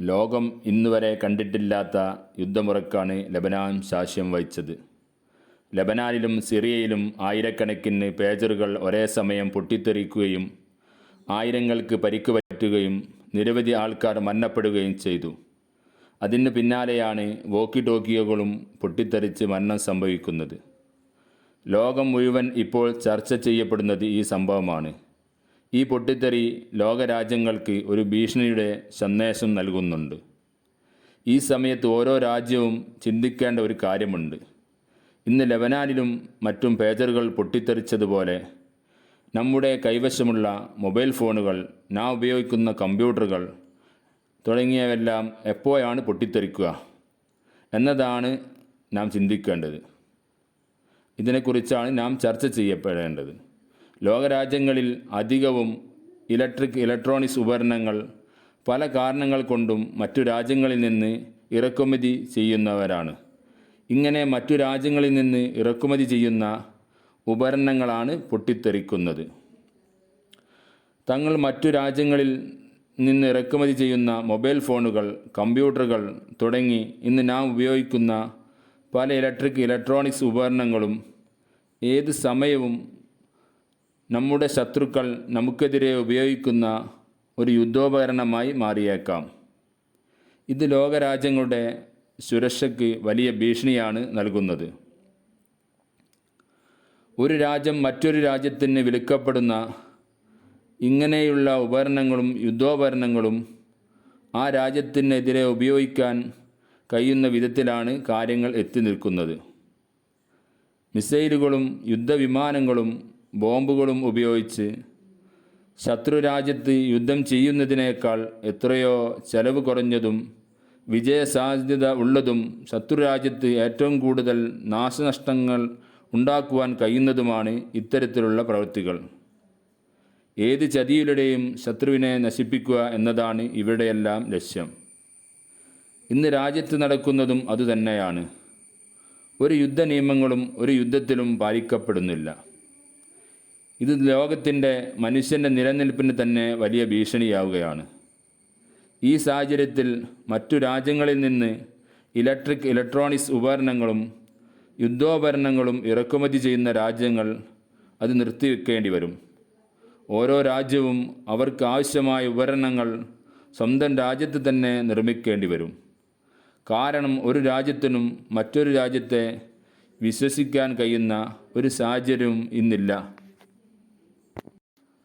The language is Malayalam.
ലോകം ഇന്നുവരെ കണ്ടിട്ടില്ലാത്ത യുദ്ധമുറക്കാണ് ലബനാൻ സാക്ഷ്യം വഹിച്ചത്. ലബനാനിലും സിറിയയിലും ആയിരക്കണക്കിന് പേജറുകൾ ഒരേ സമയം പൊട്ടിത്തെറിക്കുകയും ആയിരങ്ങൾക്ക് പരിക്ക് പറ്റുകയും നിരവധി ആൾക്കാർ മരണപ്പെടുകയും ചെയ്തു. അതിന് പിന്നാലെയാണ് വോക്കി ടോക്കിയോകളും പൊട്ടിത്തെറിച്ച് മരണം സംഭവിക്കുന്നത്. ലോകം മുഴുവൻ ഇപ്പോൾ ചർച്ച ചെയ്യപ്പെടുന്നത് ഈ സംഭവമാണ്. ഈ പൊട്ടിത്തെറി ലോകരാജ്യങ്ങൾക്ക് ഒരു ഭീഷണിയുടെ സന്ദേശം നൽകുന്നുണ്ട്. ഈ സമയത്ത് ഓരോ രാജ്യവും ചിന്തിക്കേണ്ട ഒരു കാര്യമുണ്ട്. ഇന്ന് ലെബനാനിലും മറ്റും പേജറുകൾ പൊട്ടിത്തെറിച്ചതുപോലെ നമ്മുടെ കൈവശമുള്ള മൊബൈൽ ഫോണുകൾ നാം ഉപയോഗിക്കുന്ന കമ്പ്യൂട്ടറുകൾ തുടങ്ങിയവെല്ലാം എപ്പോഴാണ് പൊട്ടിത്തെറിക്കുക എന്നതാണ് നാം ചിന്തിക്കേണ്ടത്. ഇതിനെക്കുറിച്ചാണ് നാം ചർച്ച ചെയ്യപ്പെടേണ്ടത്. ലോകരാജ്യങ്ങളിൽ അധികവും ഇലക്ട്രിക് ഇലക്ട്രോണിക്സ് ഉപകരണങ്ങൾ പല കാരണങ്ങൾ കൊണ്ടും മറ്റു രാജ്യങ്ങളിൽ നിന്ന് ഇറക്കുമതി ചെയ്യുന്നവരാണ്. ഇങ്ങനെ മറ്റു രാജ്യങ്ങളിൽ നിന്ന് ഇറക്കുമതി ചെയ്യുന്ന ഉപകരണങ്ങളാണ് പൊട്ടിത്തെറിക്കുന്നത്. തങ്ങൾ മറ്റു രാജ്യങ്ങളിൽ നിന്ന് ഇറക്കുമതി ചെയ്യുന്ന മൊബൈൽ ഫോണുകൾ കമ്പ്യൂട്ടറുകൾ തുടങ്ങി ഇന്ന് നാം ഉപയോഗിക്കുന്ന പല ഇലക്ട്രിക് ഇലക്ട്രോണിക്സ് ഉപകരണങ്ങളും ഏത് സമയവും നമ്മുടെ ശത്രുക്കൾ നമുക്കെതിരെ ഉപയോഗിക്കുന്ന ഒരു യുദ്ധോപകരണമായി മാറിയേക്കാം. ഇത് ലോകരാജ്യങ്ങളുടെ സുരക്ഷയ്ക്ക് വലിയ ഭീഷണിയാണ് നൽകുന്നത്. ഒരു രാജ്യം മറ്റൊരു രാജ്യത്തിന് വിളിക്കപ്പെടുന്ന ഇങ്ങനെയുള്ള ഉപകരണങ്ങളും യുദ്ധോപകരണങ്ങളും ആ രാജ്യത്തിനെതിരെ ഉപയോഗിക്കാൻ കഴിയുന്ന വിധത്തിലാണ് കാര്യങ്ങൾ എത്തി നിൽക്കുന്നത്. മിസൈലുകളും യുദ്ധവിമാനങ്ങളും ബോംബുകളും ഉപയോഗിച്ച് ശത്രുരാജ്യത്ത് യുദ്ധം ചെയ്യുന്നതിനേക്കാൾ എത്രയോ ചെലവ് കുറഞ്ഞതും വിജയസാധ്യത ഉള്ളതും ശത്രുരാജ്യത്ത് ഏറ്റവും കൂടുതൽ നാശനഷ്ടങ്ങൾ ഉണ്ടാക്കുവാൻ കഴിയുന്നതുമാണ് ഇത്തരത്തിലുള്ള പ്രവൃത്തികൾ. ഏത് ചതിയിലൂടെയും ശത്രുവിനെ നശിപ്പിക്കുക എന്നതാണ് ഇവിടെയെല്ലാം ലക്ഷ്യം. ഇന്ന് രാജ്യത്ത് നടക്കുന്നതും അതുതന്നെയാണ്. ഒരു യുദ്ധ നിയമങ്ങളും ഒരു യുദ്ധത്തിലും പാലിക്കപ്പെടുന്നില്ല. ഇത് ലോകത്തിന്റെ മനുഷ്യന്റെ നിലനിൽപ്പിന് തന്നെ വലിയ ഭീഷണിയാവുകയാണ്. ഈ സാഹചര്യത്തിൽ മറ്റു രാജ്യങ്ങളിൽ നിന്ന് ഇലക്ട്രിക് ഇലക്ട്രോണിക്സ് ഉപകരണങ്ങളും യുദ്ധോപകരണങ്ങളും ഇറക്കുമതി ചെയ്യുന്ന രാജ്യങ്ങൾ അത് നിർത്തിവെക്കേണ്ടി വരും. ഓരോ രാജ്യവും അവർക്ക് ആവശ്യമായ ഉപകരണങ്ങൾ സ്വന്തം രാജ്യത്ത് തന്നെ നിർമ്മിക്കേണ്ടി വരും. കാരണം ഒരു രാജ്യത്തിനും മറ്റൊരു രാജ്യത്തെ വിശ്വസിക്കാൻ കഴിയുന്ന ഒരു സാഹചര്യവും ഇന്നില്ല.